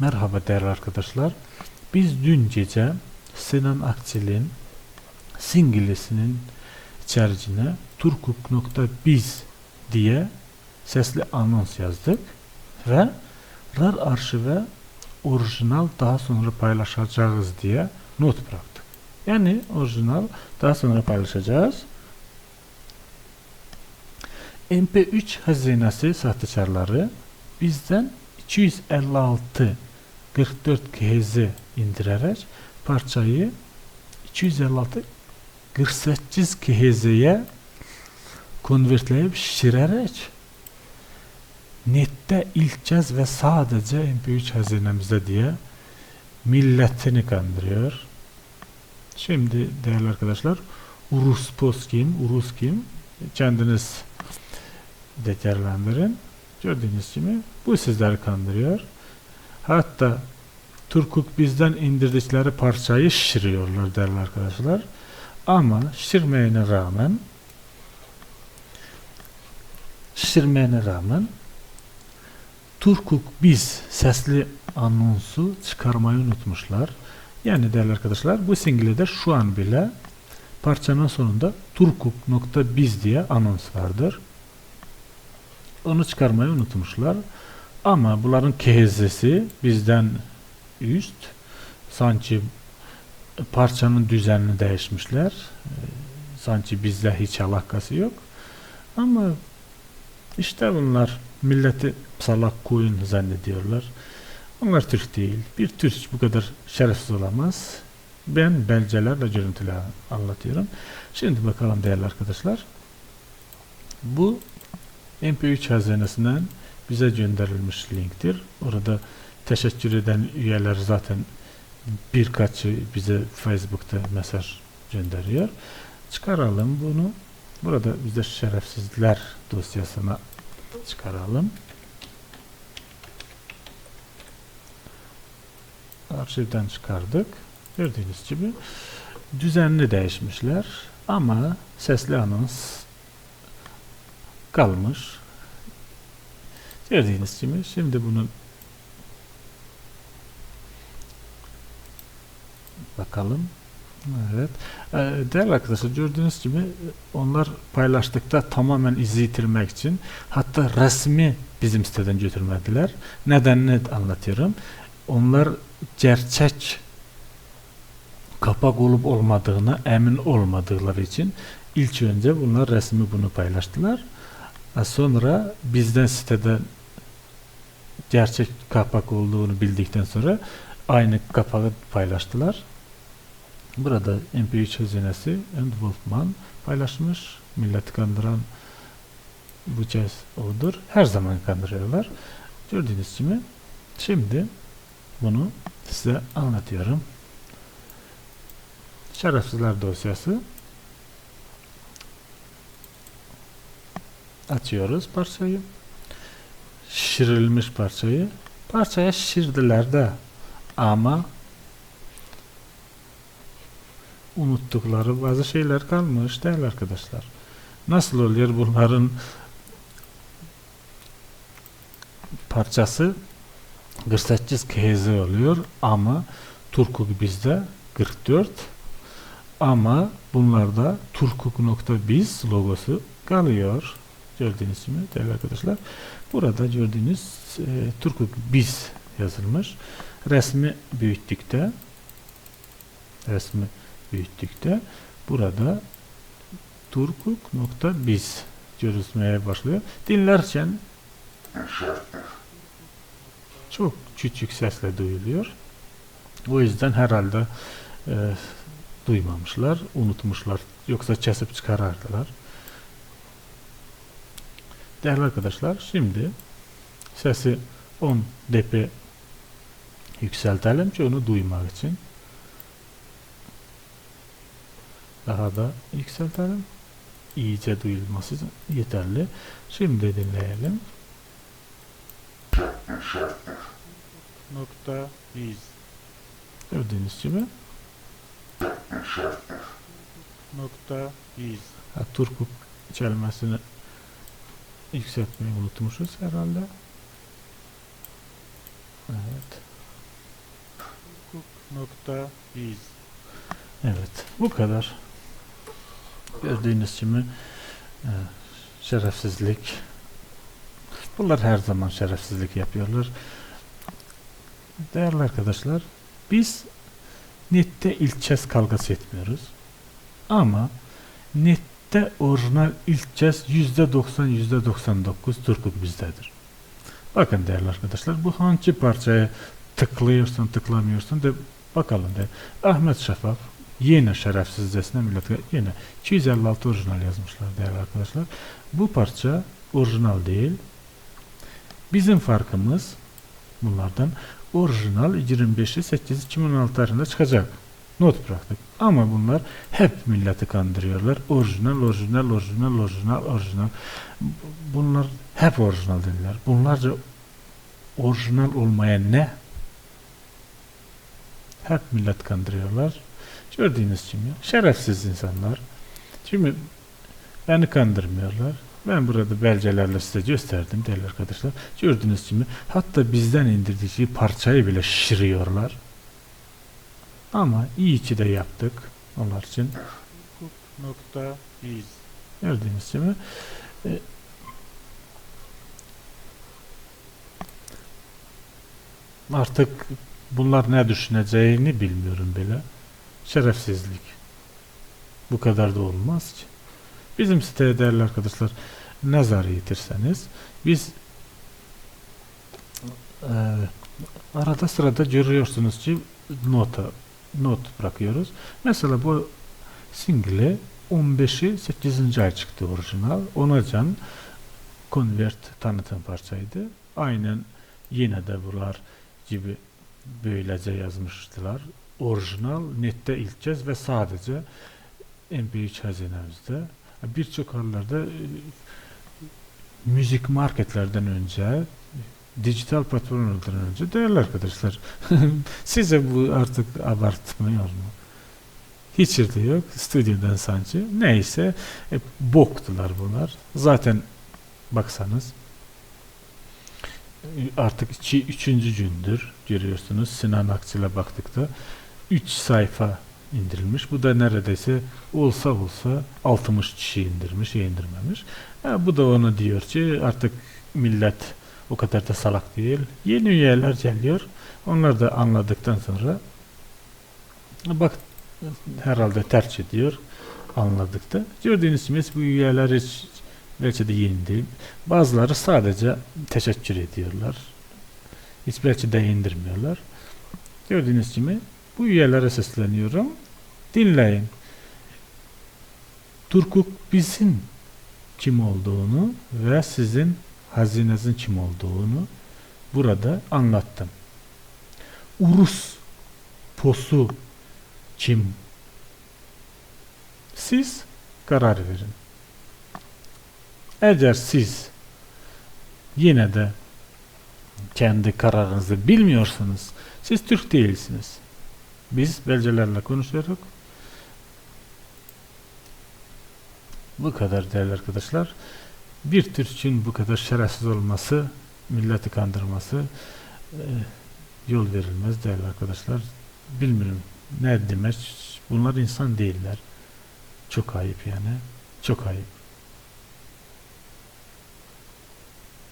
Merhaba değerli arkadaşlar. Biz dün gece Sinan Akçil'in singlisinin içerisine turkuk.biz diye sesli anons yazdık ve RAR arşive orijinal daha sonra paylaşacağız diye not bıraktık. Yani orijinal daha sonra paylaşacağız. MP3 hazinesi sahtekarları bizden 256 44 KZ indirerek parçayı 256 48 KZ'ye konvertleyip şişirerek nette ilk kez ve sadece MP3 hazinemizde diye milletini kandırıyor. Şimdi değerli arkadaşlar Urus Post kim, Urus kim kendiniz değerlendirin. Gördüğünüz gibi bu sizleri kandırıyor. Hatta Turkuk bizden indirdikleri parçayı şişiriyorlar değerli arkadaşlar. Ama şişirmeyene rağmen şişirmeyene rağmen Turkuk biz sesli anonsu çıkarmayı unutmuşlar. Yani değerli arkadaşlar bu singlede şu an bile parçanın sonunda turkuk.biz diye anons vardır. Onu çıkarmayı unutmuşlar. Ama bunların KZ'si bizden üst. Sanki parçanın düzenini değişmişler. Sanki bizle hiç alakası yok. Ama işte bunlar milleti salak koyun zannediyorlar. Onlar Türk değil. Bir Türk bu kadar şerefsiz olamaz. Ben belgelerle görüntüler anlatıyorum. Şimdi bakalım değerli arkadaşlar. Bu MP3 hazinesinden bize gönderilmiş linktir. Orada teşekkür eden üyeler zaten birkaçı bize Facebook'ta mesaj gönderiyor. Çıkaralım bunu. Burada bize şerefsizler dosyasına çıkaralım. Arşivden çıkardık. Gördüğünüz gibi düzenli değişmişler ama sesli anons kalmış. Gördüğünüz gibi şimdi bunu bakalım. Evet. Ee, değerli arkadaşlar gördüğünüz gibi onlar paylaştıkta tamamen izi için hatta resmi bizim siteden götürmediler. Nedenini anlatıyorum. Onlar gerçek kapak olup olmadığına emin olmadıkları için ilk önce bunlar resmi bunu paylaştılar. Sonra bizden siteden gerçek kapak olduğunu bildikten sonra aynı kapağı paylaştılar. Burada MP3 hazinesi and Wolfman paylaşmış. Milleti kandıran bu kez odur. Her zaman kandırıyorlar. Gördüğünüz gibi şimdi bunu size anlatıyorum. Şerefsizler dosyası açıyoruz parçayı. Şişirilmiş parçayı. Parçaya şişirdiler de ama unuttukları bazı şeyler kalmış değil arkadaşlar. Nasıl oluyor bunların parçası 48 KZ oluyor ama Turkuk bizde 44 ama bunlarda turkuk.biz logosu kalıyor. Gördüğünüz gibi değerli arkadaşlar. Burada gördüğünüz e, Turkuk biz yazılmış. Resmi büyüttükte resmi büyüttükte burada turkuk.biz görülmeye başlıyor. Dinlerken çok küçük sesle duyuluyor. O yüzden herhalde e, duymamışlar, unutmuşlar. Yoksa kesip çıkarardılar. Değerli arkadaşlar şimdi sesi 10 dp yükseltelim ki onu duymak için. Daha da yükseltelim. İyice duyulması yeterli. Şimdi dinleyelim. Nokta biz. Gördüğünüz gibi nokta biz. Ha, Turkuk kelimesini yükseltmeyi unutmuşuz herhalde. Evet. nokta biz. Evet, bu kadar. Gördüğünüz gibi e, şerefsizlik. Bunlar her zaman şerefsizlik yapıyorlar. Değerli arkadaşlar, biz nette ilçes kavgası etmiyoruz. Ama nette orijinal ilçes %90 %99 Turgut bizdedir. Bakın değerli arkadaşlar, bu hangi parçaya tıklıyorsun tıklamıyorsun de bakalım de. Ahmet Şafak yine şerefsizcesine millet yine 256 orijinal yazmışlar değerli arkadaşlar. Bu parça orijinal değil. Bizim farkımız bunlardan orijinal 25'i 8 2016 tarihinde çıkacak. Not bıraktık. Ama bunlar hep milleti kandırıyorlar. Orijinal, orijinal, orijinal, orijinal, orijinal. Bunlar hep orijinal dediler. Bunlarca orijinal olmaya ne? Hep millet kandırıyorlar. Gördüğünüz gibi şerefsiz insanlar. Şimdi beni kandırmıyorlar. Ben burada belgelerle size gösterdim değerli arkadaşlar. Gördüğünüz gibi hatta bizden indirdikleri parçayı bile şişiriyorlar. Ama iyi ki de yaptık. Onlar için nokta biz. Gördüğünüz gibi e, artık bunlar ne düşüneceğini bilmiyorum bile. Şerefsizlik. Bu kadar da olmaz ki. Bizim siteye değerli arkadaşlar nazar yitirseniz biz e, arada sırada görüyorsunuz ki nota not bırakıyoruz. Mesela bu single 15'i 8. ay çıktı orijinal. Ona can convert tanıtım parçaydı. Aynen yine de bunlar gibi böylece yazmıştılar. Orijinal nette ilk kez ve sadece en büyük hazinemizde. Birçok yerlerde e, müzik marketlerden önce dijital platformlardan önce değerli arkadaşlar size bu artık abartmıyor mu? Hiç de yok. Stüdyodan sanki. Neyse e, boktular bunlar. Zaten baksanız e, artık iki, üçüncü gündür görüyorsunuz Sinan Akçıl'a baktıkta 3 sayfa indirilmiş. Bu da neredeyse olsa olsa 60 kişi indirmiş, indirmemiş. Ha, bu da onu diyor ki artık millet o kadar da salak değil. Yeni üyeler geliyor. Onlar da anladıktan sonra bak herhalde tercih ediyor. Anladık da. Gördüğünüz gibi bu üyeler hiç belki de yeni değil. Bazıları sadece teşekkür ediyorlar. Hiç belki de indirmiyorlar. Gördüğünüz gibi bu üyelere sesleniyorum. Dinleyin. Turkuk bizim kim olduğunu ve sizin hazinenizin kim olduğunu burada anlattım. Urus posu kim? Siz karar verin. Eğer siz yine de kendi kararınızı bilmiyorsanız siz Türk değilsiniz. Biz belgelerle konuşuyoruz. Bu kadar değerli arkadaşlar. Bir Türk'ün bu kadar şerefsiz olması, milleti kandırması e, yol verilmez değerli arkadaşlar. Bilmiyorum ne demek. Bunlar insan değiller. Çok ayıp yani. Çok ayıp.